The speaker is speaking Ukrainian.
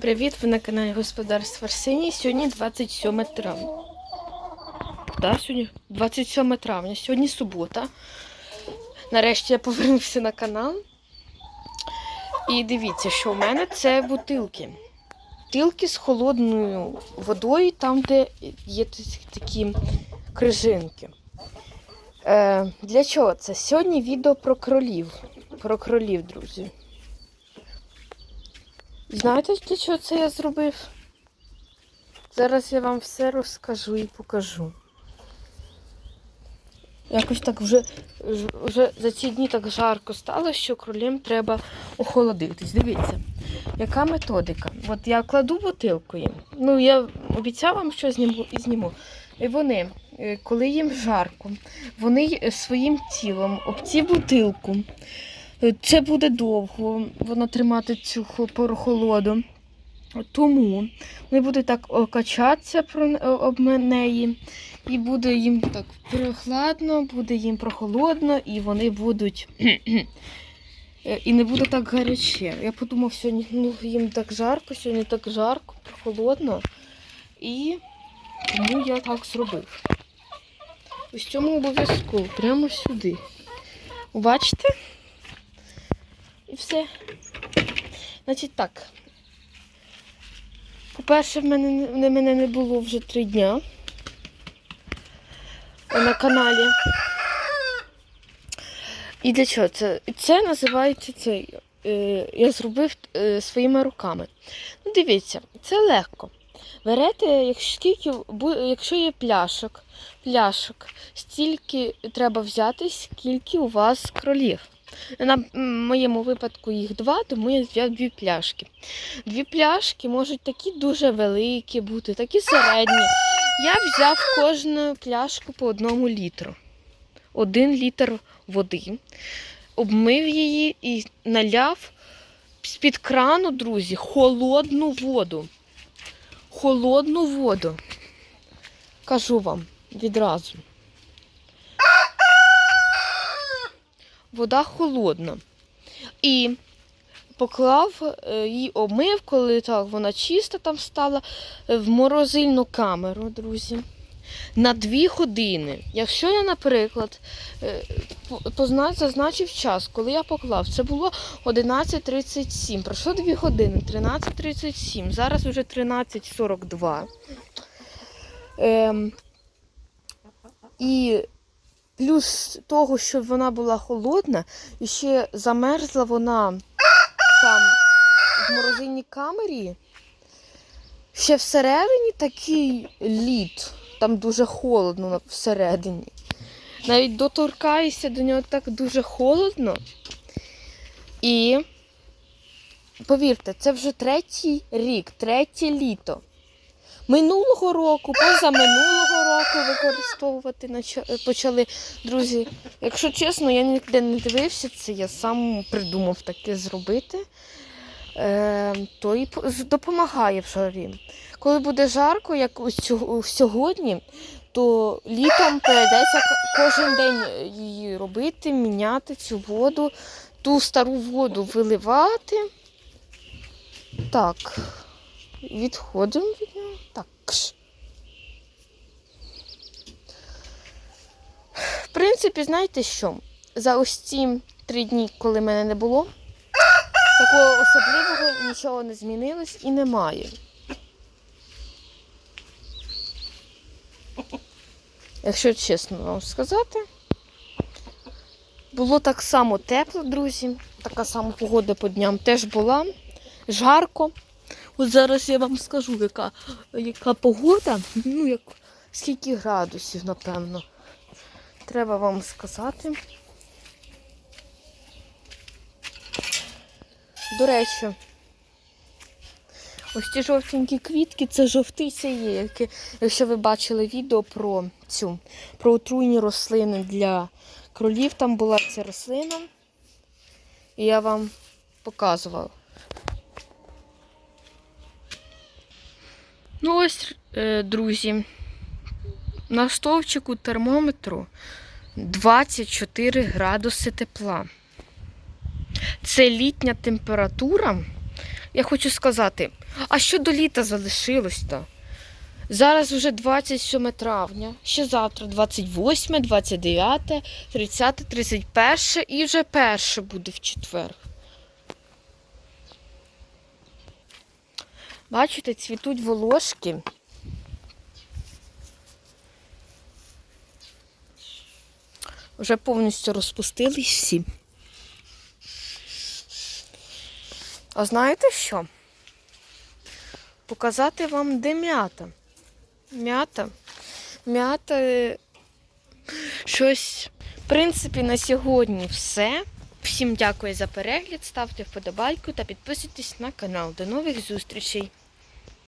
Привіт, ви на каналі Господарство Арсеній. Сьогодні 27 травня. Да, сьогодні 27 травня, сьогодні субота. Нарешті я повернувся на канал. І дивіться, що в мене це бутилки. Бутилки з холодною водою, там, де є такі крижинки. Е, для чого це? Сьогодні відео про кролів. Про кролів, друзі. Знаєте, для чого це я зробив? Зараз я вам все розкажу і покажу. Якось так вже, вже за ці дні так жарко стало, що кролям треба охолодитись. Дивіться, яка методика. От я кладу бутилку їм. Ну, я обіцяла вам, що зніму і зніму. І вони, е, коли їм жарко, вони е, своїм тілом об цю бутилку. Е, Це буде довго, воно тримати цю хо- прохолоду. Тому вони будуть так качатися о- об неї, і буде їм так прохладно, буде їм прохолодно, і вони будуть. е, І не буде так гаряче. Я подумав, сьогодні ну, їм так жарко, сьогодні так жарко, прохолодно. І тому я так зробив. Ось цьому обов'язково, прямо сюди. Бачите? І все. Значить так. По-перше, в мене, не- в мене не було вже три дня на каналі. І для чого це? Це називається цей. Е, я зробив е, своїми руками. Ну, дивіться, це легко. Берете, якщо, скільки, якщо є пляшок, пляшок, стільки треба взяти, скільки у вас кролів. На моєму випадку їх два, тому я взяв дві пляшки. Дві пляшки можуть такі дуже великі бути, такі середні. Я взяв кожну пляшку по одному літру. Один літр води. Обмив її і наляв з-під крану, друзі, холодну воду. Холодну воду. Кажу вам відразу. Вода холодна. І поклав е, її обмив, коли так вона чиста там стала, е, в морозильну камеру, друзі. На дві години. Якщо я, наприклад, е, зазначив час, коли я поклав, це було 11.37. Пройшло 2 години, 13.37. Зараз вже 13.42. Ем, і плюс того, що вона була холодна, і ще замерзла вона там в морозильній камері. Ще всередині такий лід, там дуже холодно всередині. Навіть доторкаєшся до нього так дуже холодно. І повірте, це вже третій рік, третє літо. Минулого року, позаминулого року використовувати почали. Друзі, якщо чесно, я ніде не дивився це, я сам придумав таке зробити. Е, то і допомагає в жарі. Коли буде жарко, як сьогодні, то літом прийдеться кожен день її робити, міняти цю воду, ту стару воду виливати. Так, відходимо від нього. Так. кш. В принципі, знаєте що? За ось ці три дні, коли мене не було, такого особливого нічого не змінилось і немає. Якщо чесно вам сказати, було так само тепло, друзі. Така сама погода по дням теж була. Жарко. От зараз я вам скажу, яка, яка погода. Ну, як скільки градусів, напевно. Треба вам сказати. До речі, ось ці жовтенькі квітки це жовтиця є, якщо ви бачили відео про цю про отруйні рослини для кролів, там була ця рослина. І я вам показувала. Ну ось, е, друзі, на стовпчику термометру 24 градуси тепла. Це літня температура. Я хочу сказати, А що до літа залишилось-то? Зараз вже 27 травня, ще завтра 28, 29, 30, 31 і вже перше буде в четвер. Бачите, цвітуть волошки. Вже повністю розпустились всі. А знаєте що? Показати вам, де м'ята. М'ята. М'ята. е, Щось. В принципі, на сьогодні все. Всім дякую за перегляд, ставте вподобайку та підписуйтесь на канал. До нових зустрічей!